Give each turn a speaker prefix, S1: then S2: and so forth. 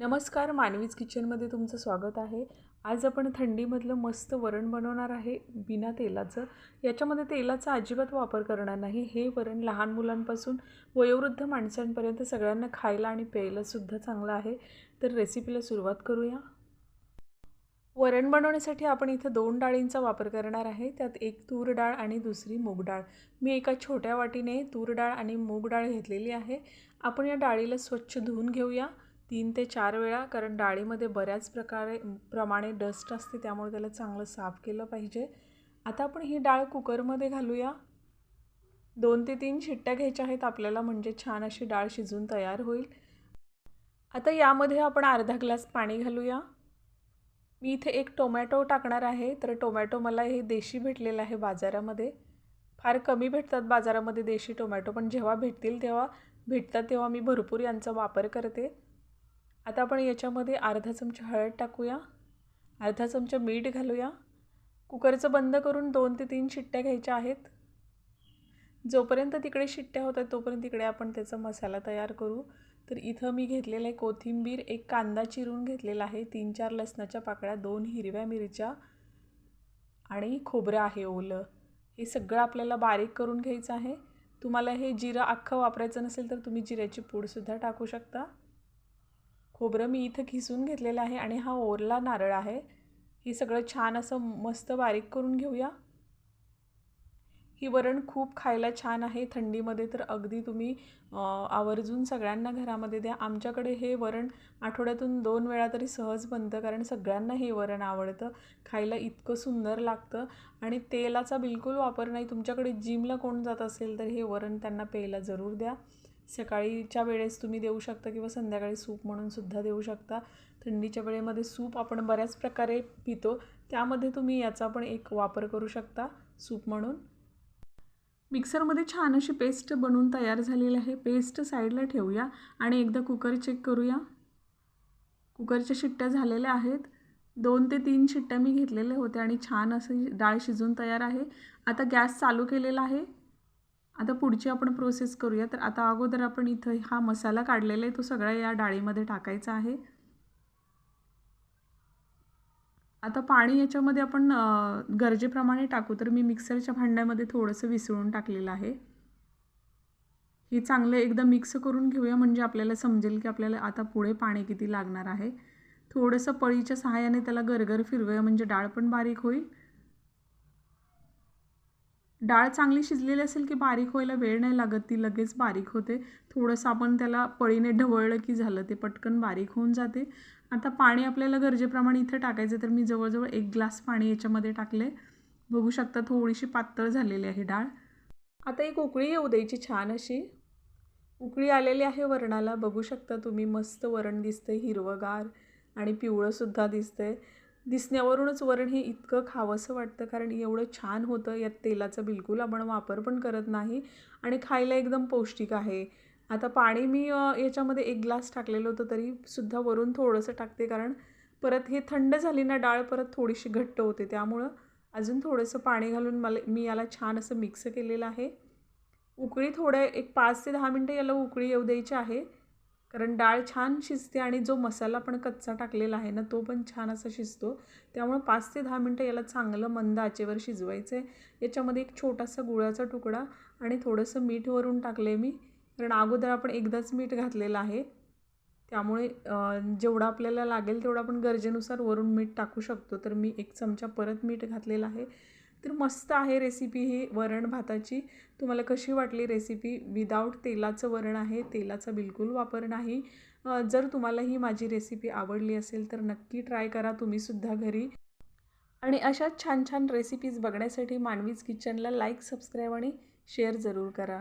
S1: नमस्कार मानवीज किचनमध्ये तुमचं स्वागत आहे. आज आपण थंडीमधलं मस्त वरण बनवणार आहे बिना तेलाचं. याच्यामध्ये तेलाचा अजिबात वापर करणार नाही. हे वरण लहान मुलांपासून वयोवृद्ध माणसांपर्यंत सगळ्यांना खायला आणि प्यायलासुद्धा चांगलं आहे. तर रेसिपीला सुरुवात करूया. वरण बनवण्यासाठी आपण इथं दोन डाळींचा वापर करणार आहे. त्यात एक तूर डाळ आणि दुसरी मूग डाळ. मी एका छोट्या वाटीने तूर डाळ आणि मूग डाळ घेतलेली आहे. आपण या डाळीला स्वच्छ धुवून घेऊया. तीन ते चार वेळा कारण डाळीमध्ये बऱ्याच प्रकारे प्रमाणे डस्ट असते त्यामुळे त्याला चांगलं साफ केलं पाहिजे. आता आपण ही डाळ कुकरमध्ये घालूया. दोन ते तीन शिट्ट्या घ्यायच्या आहेत आपल्याला म्हणजे छान अशी डाळ शिजून तयार होईल. आता यामध्ये आपण अर्धा ग्लास पाणी घालूया. मी इथे एक टोमॅटो टाकणार आहे तर टोमॅटो मला हे देशी भेटलेलं आहे बाजारामध्ये. फार कमी भेटतात बाजारामध्ये देशी टोमॅटो पण जेव्हा भेटतील तेव्हा भेटतात तेव्हा मी भरपूर यांचा वापर करते. आता आपण याच्यामध्ये अर्धा चमचा हळद टाकूया. अर्धा चमचा मीठ घालूया. कुकरचं बंद करून दोन ते तीन शिट्ट्या घ्यायच्या आहेत. जोपर्यंत तिकडे शिट्ट्या होतात तोपर्यंत तिकडे आपण त्याचा मसाला तयार करू. तर इथं मी घेतलेलं आहे कोथिंबीर एक कांदा चिरून घेतलेला आहे तीन चार लसणाच्या पाकळ्या दोन हिरव्या मिरच्या आणि खोबरं आहे ओलं. हे सगळं आपल्याला बारीक करून घ्यायचं आहे. तुम्हाला हे जिरं अख्खं वापरायचं नसेल तर तुम्ही जिऱ्याची पूडसुद्धा टाकू शकता. खोबरं मी इथं खिसून घेतलेलं आहे आणि हा ओरला नारळ आहे. हे सगळं छान असं मस्त बारीक करून घेऊया. ही वरण खूप खायला छान आहे. थंडीमध्ये तर अगदी तुम्ही आवर्जून सगळ्यांना घरामध्ये द्या. आमच्याकडे हे वरण आठवड्यातून दोन वेळा तरी सहज बनतं कारण सगळ्यांना हे वरण आवडतं. खायला इतकं सुंदर लागतं. आणि तेलाचा बिलकुल वापर नाही. तुमच्याकडे जिमला कोण जात असेल तर हे वरण त्यांना प्यायला जरूर द्या. सकाळीच्या वेळेस तुम्ही देऊ शकता किंवा संध्याकाळी सूप म्हणून सुद्धा देऊ शकता. थंडीच्या वेळेमध्ये सूप आपण बऱ्याच प्रकारे पितो. त्यामध्ये तुम्ही याचा पण एक वापर करू शकता सूप म्हणून. मिक्सरमध्ये छान अशी पेस्ट बनवून तयार झालेली आहे. पेस्ट साईडला ठेवूया आणि एकदा कुकर चेक करूया. कुकरच्या शिट्ट्या झालेल्या आहेत. दोन ते तीन शिट्ट्या मी घेतलेल्या होत्या आणि छान असं डाळ शिजून तयार आहे. आता गॅस चालू केलेला आहे. आता पुढची आपण प्रोसेस करूया. तर आता अगोदर आपण इथं हा मसाला काढलेला आहे तो सगळा या डाळीमध्ये टाकायचा आहे. आता पाणी याच्यामध्ये आपण गरजेप्रमाणे टाकू. तर मी मिक्सरच्या भांड्यामध्ये थोडंसं विसळून टाकलेलं आहे. हे चांगलं एकदा मिक्स करून घेऊया म्हणजे आपल्याला समजेल की आपल्याला आता पुढे पाणी किती लागणार आहे. थोडंसं पळीच्या सहाय्याने त्याला गरगर फिरवूया म्हणजे डाळ पण बारीक होईल. डाळ चांगली शिजलेली असेल की बारीक व्हायला वेळ नाही लागत ती लगेच बारीक होते. थोडंसं आपण त्याला पळीने ढवळलं की झालं ते पटकन बारीक होऊन जाते. आता पाणी आपल्याला गरजेप्रमाणे इथं टाकायचं तर मी जवळजवळ एक ग्लास पाणी याच्यामध्ये टाकले. बघू शकता थोडीशी पातळ झालेली आहे डाळ. आता एक उकळी येऊ द्यायची छान अशी. उकळी आलेली आहे वरणाला. बघू शकता तुम्ही मस्त वरण दिसतं हिरवंगार आणि पिवळंसुद्धा दिसतंय. दिसण्यावरूनच वरण हे इतकं खावंसं वाटतं कारण एवढं छान होतं यात तेलाचा बिलकुल आपण वापर पण करत नाही आणि खायला एकदम पौष्टिक आहे. आता पाणी मी याच्यामध्ये एक ग्लास टाकलेलं होतं तरीसुद्धा वरून थोडंसं टाकते कारण परत हे थंड झाली ना डाळ परत थोडीशी घट्ट होते त्यामुळं अजून थोडंसं पाणी घालून मला मी याला छान असं मिक्स केलेलं आहे. उकळी थोडं एक पाच ते दहा मिनटं याला उकळी येऊ द्यायची आहे. कारण डाळ छान शिजते आणि जो मसाला पण कच्चा टाकलेला आहे ना तो पण छान असा शिजतो. त्यामुळं पाच ते दहा मिनटं याला चांगलं मंद आचेवर शिजवायचं आहे याच्यामध्ये एक छोटासा गुळाचा तुकडा आणि थोडंसं मीठ वरून टाकलं मी. कारण अगोदर आपण एकदाच मीठ घातलेलं आहे. त्यामुळे जेवढं आपल्याला लागेल तेवढं आपण गरजेनुसार वरून मीठ टाकू शकतो. तर मी एक चमचा परत मीठ घातलेला आहे. तर मस्त आहे रेसिपी ही वरण भाताची. तुम्हाला कशी वाटली रेसिपी विदाऊट तेलाचं वरण आहे तेलाचा बिलकुल वापर नाही. जर तुम्हाला ही माझी रेसिपी आवडली असेल तर नक्की ट्राय करा तुम्हीसुद्धा घरी. आणि अशाच छान छान रेसिपीज बघण्यासाठी मानवीज किचनला लाईक सबस्क्राईब आणि शेअर जरूर करा.